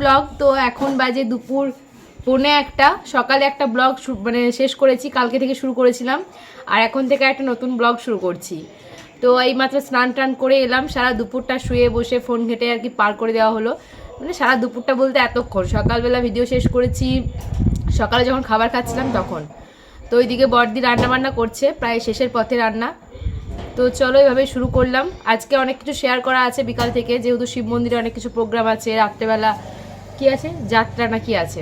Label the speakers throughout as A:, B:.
A: Blog তো এখন বাজে দুপুর পৌনে একটা। সকালে একটা ব্লগ মানে শেষ করেছি, কালকে থেকে শুরু করেছিলাম। আর এখন থেকে একটা নতুন ব্লগ শুরু করছি। তো এইমাত্র স্নান টান করে এলাম, সারা দুপুরটা শুয়ে বসে ফোন ঘেটে আর কি পার করে দেওয়া হলো। মানে সারা দুপুরটা বলতে এতক্ষণ। সকালবেলা ভিডিও শেষ করেছি, সকালে যখন খাবার খাচ্ছিলাম তখন। তো ওইদিকে বড়দি রান্না বান্না করছে, প্রায় শেষের পথে রান্না। তো চলো এইভাবে শুরু করলাম। আজকে অনেক কিছু শেয়ার করা আছে বিকাল থেকে, যেহেতু শিব মন্দিরে অনেক কিছু প্রোগ্রাম আছে, রাত্রেবেলা কি আছে? যাত্রা না কি আছে?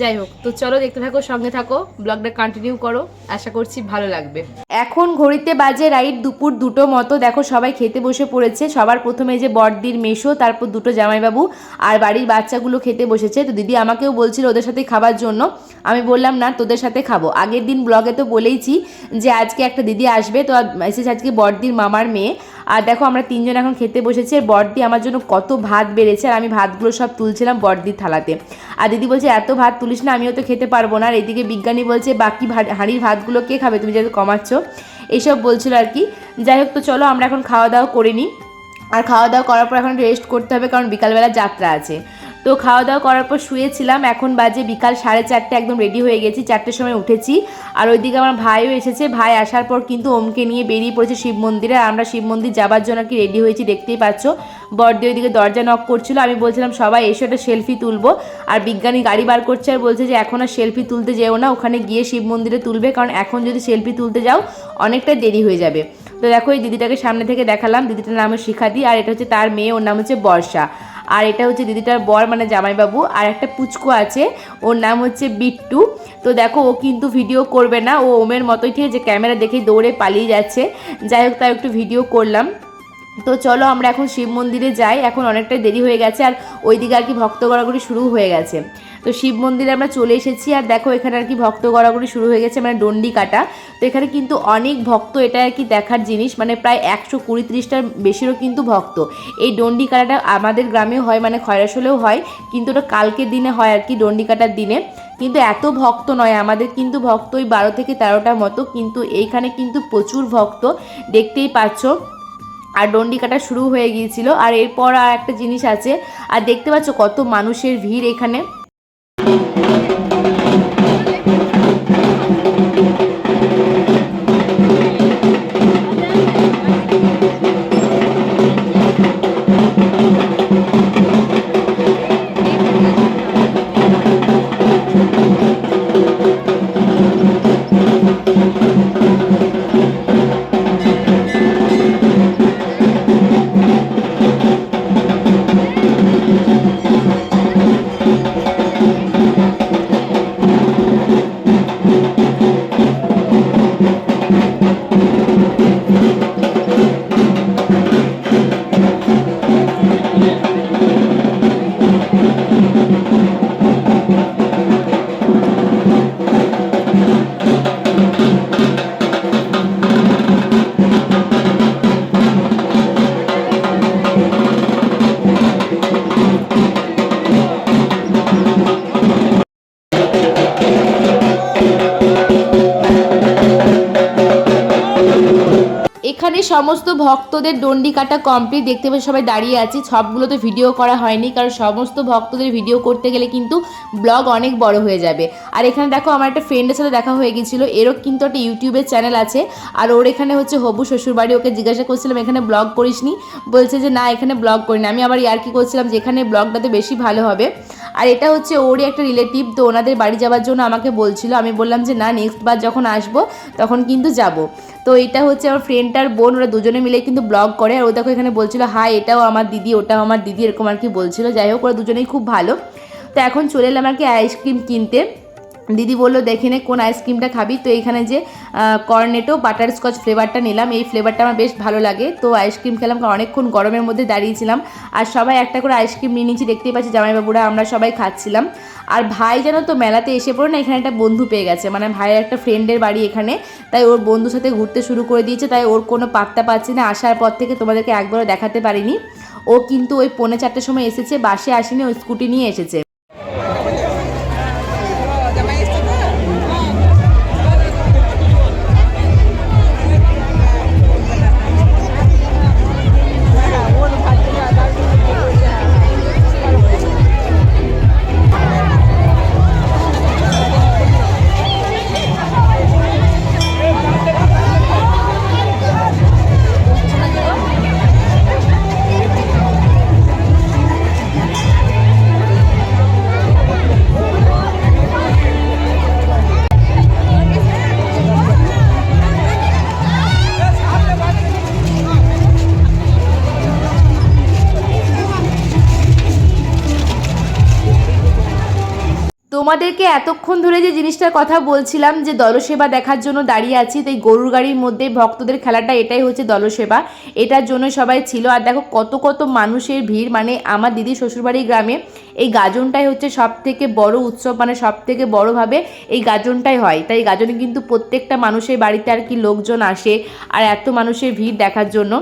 A: যাই হোক, তো চলো দেখতে থাকো, সঙ্গে থাকো, ব্লগটা কন্টিনিউ করো, আশা করছি ভালো লাগবে। এখন ঘড়িতে বাজে রাইট দুপুর দুটো মতো, দেখো সবাই খেতে বসে পড়েছে, সবার প্রথমে যে বড়দির মেশো, তারপর দুটো জামাইবাবু আর বাড়ির বাচ্চাগুলো খেতে বসেছে। তো দিদি আমাকেও বলছিল ওদের সাথে খাবার জন্য, আমি বললাম, না, তোদের সাথে খাব। আগের দিন ব্লগে তো বলেইছি যে আজকে একটা দিদি আসবে, তো এসেছে আজকে বড়দির মামার মেয়ে। আর দেখো আমরা তিনজন এখন খেতে বসেছি, আর বড়দি আমার জন্য কত ভাত বেড়েছে, আর আমি ভাতগুলো সব তুলছিলাম বড়দির থালাতে। আর দিদি বলছে, এত ভাত তুলিস না, আমিও তো খেতে পারব না। আর এদিকে বিজ্ঞানী বলছে, বাকি হাঁড়ির ভাতগুলো কে খাবে? তুমি যেহেতু কমাচ্ছ। এইসব বলছিল আর কি। যাই হোক, তো চলো আমরা এখন খাওয়া দাওয়া করে নিই। আর খাওয়া দাওয়া করার পর এখন রেস্ট করতে হবে, কারণ বিকালবেলা যাত্রা আছে। তো খাওয়া দাওয়া করার পর শুয়েছিলাম। এখন বাজে বিকাল সাড়ে চারটে, একদম রেডি হয়ে গেছি। চারটের সময় উঠেছি। আর ওইদিকে আমার ভাইও এসেছে। ভাই আসার পর কিন্তু ওমকে নিয়ে বেরিয়ে পড়েছে শিব মন্দিরে। আমরা শিব মন্দির যাবার জন্য কি রেডি হয়েছি, দেখতেই পাচ্ছ। বর্দি ওইদিকে দরজা নক করছিল। আমি বলছিলাম, সবাই এসে, একটা সেলফি তুলবো। আর বিজ্ঞানী গাড়ি বার করছে আর বলছে যে, এখন আর সেলফি তুলতে যেও না। ওখানে গিয়ে শিব মন্দিরে তুলবে। কারণ এখন যদি সেলফি তুলতে যাও, অনেকটা দেরি হয়ে যাবে। তো দেখো, এই দিদিটাকে সামনে থেকে দেখালাম। দিদিটার নাম হচ্ছে শিখাদি। আর এটা হচ্ছে তার মেয়ে। ওর নাম হচ্ছে বর্ষা। আর এটা হচ্ছে দিদিটার বর মানে জামাইবাবু। আর একটা পুচকু আছে, ওর নাম হচ্ছে বিট্টু। তো দেখো, ও কিন্তু ভিডিও করবে না। ও ওমের মতোই ঠিক যে ক্যামেরা দেখে দৌড়ে পালিয়ে যাচ্ছে। যাই হোক তার একটু ভিডিও করলাম। তো চলো আমরা এখন শিব মন্দিরে যাই। এখন অনেকটাই দেরি হয়ে গেছে আর ওইদিকে আর কি ভক্ত গড়াগড়ি শুরু হয়ে গেছে। তো শিব মন্দিরে আমরা চলে এসেছি আর দেখো এখানে আর কি ভক্ত গড়াগড়ি শুরু হয়ে গেছে মানে ডন্ডি কাটা। তো এখানে কিন্তু অনেক ভক্ত এটা আর কি দেখার জিনিস মানে প্রায় একশো কুড়ি ত্রিশটার বেশিরও কিন্তু ভক্ত। এই ডন্ডি কাটাটা আমাদের গ্রামেও হয় মানে খয়রাসলেও হয়, কিন্তু ওটা কালকের দিনে হয় আর কি ডন্ডি কাটার দিনে। কিন্তু এত ভক্ত নয়, আমাদের কিন্তু ভক্ত ওই বারো থেকে তেরোটার মতো, কিন্তু এইখানে কিন্তু প্রচুর ভক্ত। দেখতেই পাচ্ছ আর ডন্ডি কাটা শুরু হয়ে গিয়েছিল। আর এরপর আর একটা জিনিস আছে, আর দেখতে পাচ্ছ কত মানুষের ভিড় এখানে। এখানে সমস্ত ভক্তদের ডন্ডি কাটা কমপ্লিট দেখতে পাচ্ছি, সবাই দাঁড়িয়ে আছি। সবগুলো তো ভিডিও করা হয়নি, কারণ সমস্ত ভক্তদের ভিডিও করতে গেলে কিন্তু ব্লগ অনেক বড় হয়ে যাবে। আর এখানে দেখো, আমার একটা ফ্রেন্ডের সাথে দেখা হয়ে গেছিল এরও কিন্তু একটা ইউটিউবের চ্যানেল আছে। আর ওর এখানে হচ্ছে হবু শ্বশুরবাড়ি, ওকে জিজ্ঞাসা করছিলাম, এখানে ব্লগ করিসনি? বলছে যে, না, এখানে ব্লগ করিনি। আমি আবার ইয়ার কি করছিলাম যে, এখানে ব্লগটাতে বেশি ভালো হবে। আর এটা হচ্ছে ওরই একটা রিলেটিভ তো ওনাদের বাড়ি যাওয়ার জন্য আমাকে বলছিল। আমি বললাম যে, না নেক্সট বার যখন আসব, তখন কিন্তু যাব। তো এটা হচ্ছে আমার ফ্রেন্ডটার বোন, ওরা দুজনে মিলে কিন্তু ব্লগ করে। আর ও দেখো এখানে বলছিল, হাই, এটাও আমার দিদি, ওটাও আমার দিদি, এরকম আর কি বলছিল। যাই হোক, ওরা দুজনেই খুব ভালো। তো এখন চলে এলাম আর কি আইসক্রিম কিনতে। দিদি বলল, দেখে নে কোন আইসক্রিমটা খাবি। তো এখানে যে কর্নেটো বাটার স্কচ ফ্লেভারটা নিলাম। এই ফ্লেভারটা আমার বেশ ভালো লাগে। তো আইসক্রিম খেলাম কারণ অনেকক্ষণ গরমের মধ্যে দাঁড়িয়েছিলাম। আর সবাই একটা করে আইসক্রিম নিয়ে নিচ্ছি দেখতেই পাচ্ছি জামাইবাবুরা, আমরা সবাই খাচ্ছিলাম। আর ভাই যেন তো, মেলাতে এসে পড়ে না, এখানে একটা বন্ধু পেয়ে গেছে। মানে ভাইয়ের একটা ফ্রেন্ডের বাড়ি এখানে। তাই ওর বন্ধুর সাথে ঘুরতে শুরু করে দিয়েছে। তাই ওর কোনো পাত্তা পাচ্ছি না। আসার পর থেকে তোমাদেরকে একবারও দেখাতে পারিনি। ও কিন্তু ওই পৌনে চারটের সময় এসেছে, বাসে আসেনি ওই স্কুটি নিয়ে এসেছে। তোমাদেরকে এতক্ষণ ধরে যে জিনিসটার কথা বলছিলাম যে দলসেবা দেখার জন্য দাঁড়িয়ে আছি, তো এই গরুর গাড়ির মধ্যে ভক্তদের খেলাটা এটাই হচ্ছে দলসেবা। এটার জন্য সবাই ছিল। আর দেখো কত কত মানুষের ভিড়। মানে আমার দিদি শ্বশুরবাড়ির গ্রামে এই গাজনটাই হচ্ছে সব থেকে বড় উৎসব। মানে সব থেকে বড়োভাবে এই গাজনটাই হয়। তাই গাজনে কিন্তু প্রত্যেকটা মানুষের বাড়িতে আর কি লোকজন আসে আর এত মানুষের ভিড় দেখার জন্য।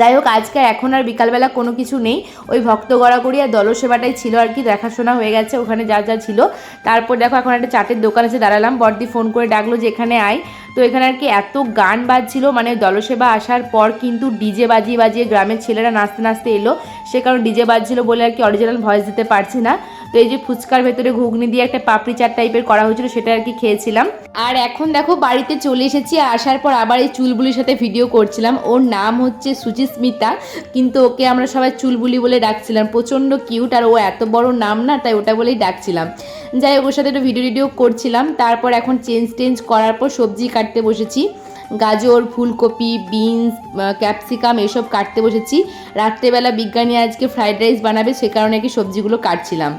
A: যাই হোক আজকে এখন আর বিকালবেলা কোনো কিছু নেই। ওই ভক্ত গড়াগড়ি আর দলসেবাটাই ছিল আর কি, দেখাশোনা হয়ে গেছে, ওখানে যা যা ছিল। তারপর দেখো, এখন একটা চাটের দোকান আছে, দাঁড়ালাম। বর্দি ফোন করে ডাকলো যে, এখানে আয়। তো এখানে আর কি এত গান বাজছিল মানে দলসেবা আসার পর কিন্তু ডিজে বাজিয়ে বাজিয়ে গ্রামের ছেলেরা নাচতে নাচতে এলো। সে কারণ ডিজে বাজছিল বলে আর কি অরিজিনাল ভয়েস দিতে পারছি না। তো এই যে ফুচকার ভেতরে ঘুগনি দিয়ে একটা পাপড়ি চাট টাইপের করা হয়েছিল, সেটা আর কি খেয়েছিলাম। আর এখন দেখো বাড়িতে চলে এসেছি আসার পর আবার এই চুলবুলির সাথে ভিডিও করছিলাম। ওর নাম হচ্ছে সুচিস্মিতা, কিন্তু ওকে আমরা সবাই চুলবুলি বলে ডাকছিলাম। প্রচণ্ড কিউট আর ও এত বড় নাম না, তাই ওটা বলেই ডাকছিলাম। যাই ওর সাথে একটু ভিডিও ভিডিও করছিলাম। তারপর এখন চেঞ্জ টেঞ্জ করার পর সবজি কাটতে বসেছি। গাজর, ফুলকপি, বিনস ক্যাপসিকাম এসব কাটতে বসেছি। রাত্রেবেলা বিজ্ঞানী আজকে ফ্রাইড রাইস বানাবে, সে কারণে কি সবজিগুলো কাটছিলাম।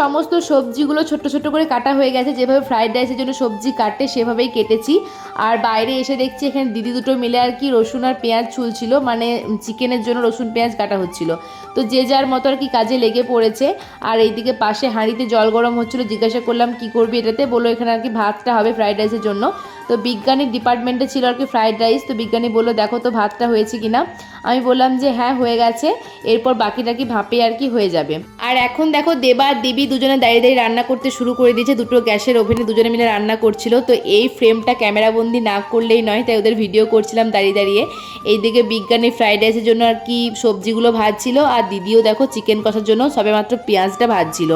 A: সমস্ত সবজিগুলো ছোট ছোট করে কাটা হয়ে গেছে। যেভাবে ফ্রাইড রাইসের জন্য সবজি কাটে, সেভাবেই কেটেছি। আর বাইরে এসে দেখছি এখানে দিদি দুটো মিলে আর কি রসুন আর পেঁয়াজ ছুলছিল মানে চিকেনের জন্য রসুন, পেঁয়াজ কাটা হচ্ছিল। তো যে যার মতো আর কি কাজে লেগে পড়েছে। আর এইদিকে পাশে হাঁড়িতে জল গরম হচ্ছিল। জিজ্ঞাসা করলাম, কি করবি এটাতে? বলো এখানে আর কি ভাতটা হবে ফ্রাইড রাইসের জন্য। তো বিজ্ঞানীর ডিপার্টমেন্টে ছিল আর কি ফ্রাইড রাইস তো বিজ্ঞানী বলল, দেখো তো ভাতটা হয়েছে কিনা? আমি বললাম যে হ্যাঁ হয়ে গেছে। এরপর বাকিটা কি ভাপে আর কি হয়ে যাবে? আর এখন দেখো দেবা আর দেবী দুজনে দাঁড়িয়ে দাঁড়িয়ে রান্না করতে শুরু করে দিয়েছে। দুটো গ্যাসের ওভেনে দুজনে মিলে রান্না করছিল। তো এই ফ্রেমটা ক্যামেরাবন্দি না করলেই নয়, তাই ওদের ভিডিও করছিলাম দাঁড়িয়ে দাঁড়িয়ে। এইদিকে বিজ্ঞানী ফ্রাইড রাইসের জন্য আর কি সবজিগুলো ভাজছিল। আর দিদিও দেখো চিকেন কষার জন্য সবেমাত্র পেঁয়াজটা ভাজছিল।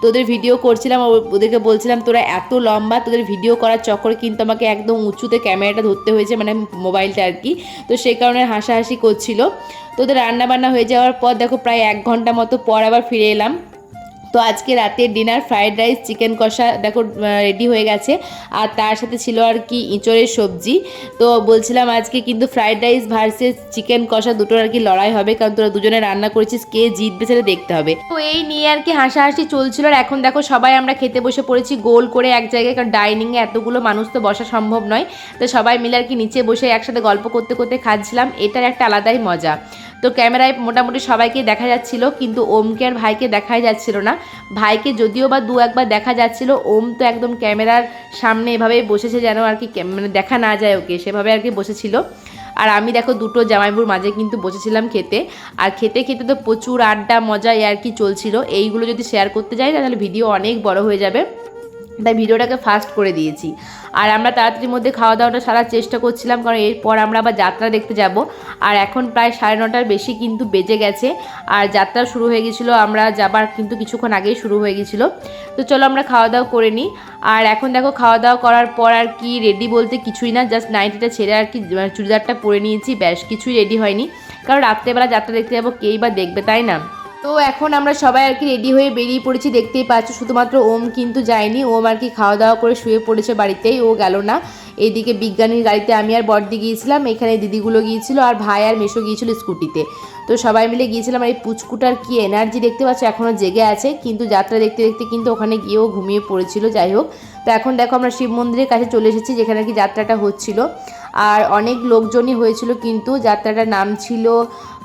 A: তো ওদের ভিডিও করছিলাম ওদেরকে বলছিলাম, তোরা এত লম্বা, তোদের ভিডিও করার চক্করে কিন্তু আমাকে একদম উঁচুতে ক্যামেরাটা ধরতে হয়েছে মানে মোবাইলটা আর কি। তো সেই কারণে হাসাহাসি করছিল। তো ওদের রান্নাবান্না হয়ে যাওয়ার পর দেখো প্রায় এক ঘণ্টা মতো পর আবার ফিরে এলাম। তো আজকে রাতের ডিনার, ফ্রাইড রাইস, চিকেন কষা, দেখো রেডি হয়ে গেছে। আর তার সাথে ছিল আর কি ইঁচড়ের সবজি। তো বলছিলাম আজকে কিন্তু ফ্রাইড রাইস ভার্সেস চিকেন কষা দুটোর আর কি লড়াই হবে, কারণ তোরা দুজনে রান্না করেছিস, কে জিতবে সেটা দেখতে হবে। তো এই নিয়ে আর কি হাসাহাসি চলছিল, আর এখন দেখো সবাই আমরা খেতে বসে পড়েছি গোল করে এক জায়গায়, কারণ ডাইনিংয়ে এতগুলো মানুষ তো বসা সম্ভব নয়। তো সবাই মিলে আর কি নিচে বসে একসাথে গল্প করতে করতে খাচ্ছিলাম। এটার একটা আলাদাই মজা। তো ক্যামেরায় মোটামুটি সবাইকে দেখা যাচ্ছিল, কিন্তু ওমকে আর ভাইকে দেখাই যাচ্ছিল না। ভাইকে যদিও বা দু একবার দেখা যাচ্ছিল, ওম তো একদম ক্যামেরার সামনে এভাবেই বসেছে যেন আর কি মানে দেখা না যায় ওকে, সেভাবে আর কি বসেছিল। আর আমি দেখো দুটো জামাইবুর মাঝে কিন্তু বসেছিলাম খেতে। আর খেতে খেতে তো প্রচুর আড্ডা মজা আর কি চলছিল। এইগুলো যদি শেয়ার করতে যাই তাহলে ভিডিও অনেক বড় হয়ে যাবে। তাই ভিডিওটাকে ফাস্ট করে দিয়েছি। আর আমরা তাড়াতাড়ির মধ্যে খাওয়া দাওয়াটা সারার চেষ্টা করছিলাম, কারণ এরপর আমরা আবার যাত্রা দেখতে যাব। আর এখন প্রায় সাড়ে নটার বেশি কিন্তু বেজে গেছে। আর যাত্রা শুরু হয়ে গেছিল, আমরা যাবার কিন্তু কিছুক্ষণ আগেই শুরু হয়ে গেছিল। তো চলো আমরা খাওয়া দাওয়া করে নিই। আর এখন দেখো খাওয়া দাওয়া করার পর আর কি রেডি বলতে কিছুই না জাস্ট নাইটিটা ছেড়ে আর কি, চুড়িদারটা পরে নিয়েছি, ব্যাস কিছুই রেডি হয়নি। কারণ রাত্রেবেলা যাত্রা দেখতে যাব, কেই বা দেখবে, তাই না? তো এখন আমরা সবাই আর কি রেডি হয়ে বেরিয়ে পড়েছি, দেখতেই পাচ্ছ। শুধুমাত্র ওম কিন্তু যায়নি, ওম আর কি খাওয়া দাওয়া করে শুয়ে পড়েছে বাড়িতেই, ও গেল না। এদিকে বিজ্ঞানীর গাড়িতে আমি আর বর্দি গিয়েছিলাম, এখানে দিদিগুলো গিয়েছিল আর ভাই আর মেশো গিয়েছিল স্কুটিতে। তো সবাই মিলে গিয়েছিলাম আর এই পুচকুটার কি এনার্জি দেখতে পাচ্ছ এখনও জেগে আছে কিন্তু যাত্রা দেখতে দেখতে কিন্তু ওখানে গিয়েও ঘুমিয়ে পড়েছিল যাই হোক তো এখন দেখো আমরা শিব মন্দিরের কাছে চলে এসেছি যেখানে কি যাত্রাটা হচ্ছিল আর অনেক লোকজনই হয়েছিল কিন্তু যাত্রাটার নাম ছিল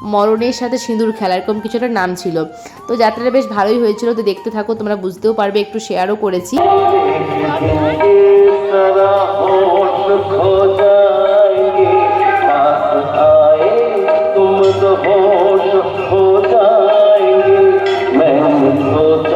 A: মরণের সাথে সিঁদুর খেলা এরকম কিছু একটা নাম ছিল তো যাত্রাটা বেশ ভালোই হয়েছিল তো দেখতে থাকো তোমরা বুঝতেও পারবে একটু শেয়ারও করেছি
B: सारा होश खो जाएंगे पास आए तुम तो होश हो
A: 못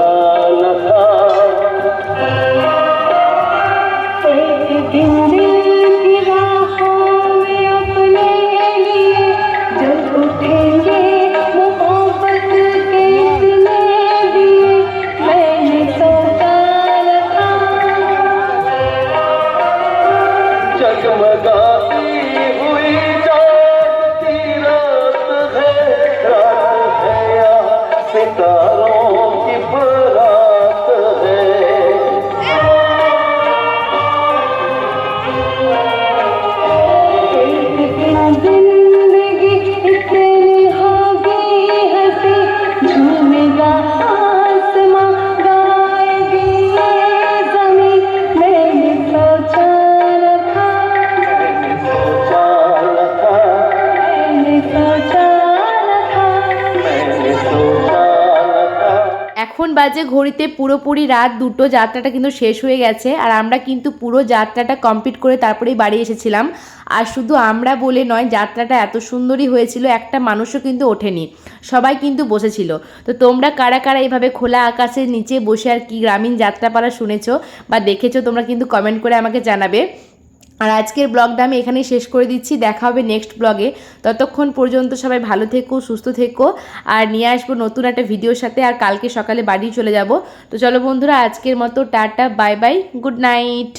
A: বাজে ঘড়িতে পুরোপুরি রাত দুটো যাত্রাটা কিন্তু শেষ হয়ে গেছে আর আমরা কিন্তু পুরো যাত্রাটা কমপ্লিট করে তারপরেই বাড়ি এসেছিলাম। আর শুধু আমরা বলে নয়, যাত্রাটা এত সুন্দরই হয়েছিল, একটা মানুষও কিন্তু ওঠেনি, সবাই কিন্তু বসেছিল। তো তোমরা কারা কারা এইভাবে খোলা আকাশের নিচে বসে আর কি গ্রামীণ যাত্রাপালা শুনেছো বা দেখেছ তোমরা কিন্তু কমেন্ট করে আমাকে জানাবে। আর আজকের ব্লগটা আমি এখানেই শেষ করে দিচ্ছি। দেখা হবে নেক্সট ব্লগে। ততক্ষণ পর্যন্ত সবাই ভালো থেকো, সুস্থ থেকো। আর নিয়ে আসব নতুন একটা ভিডিওর সাথে। আর কালকে সকালে বাড়ি চলে যাব। তো চলো বন্ধুরা, আজকের মতো tata bye bye good night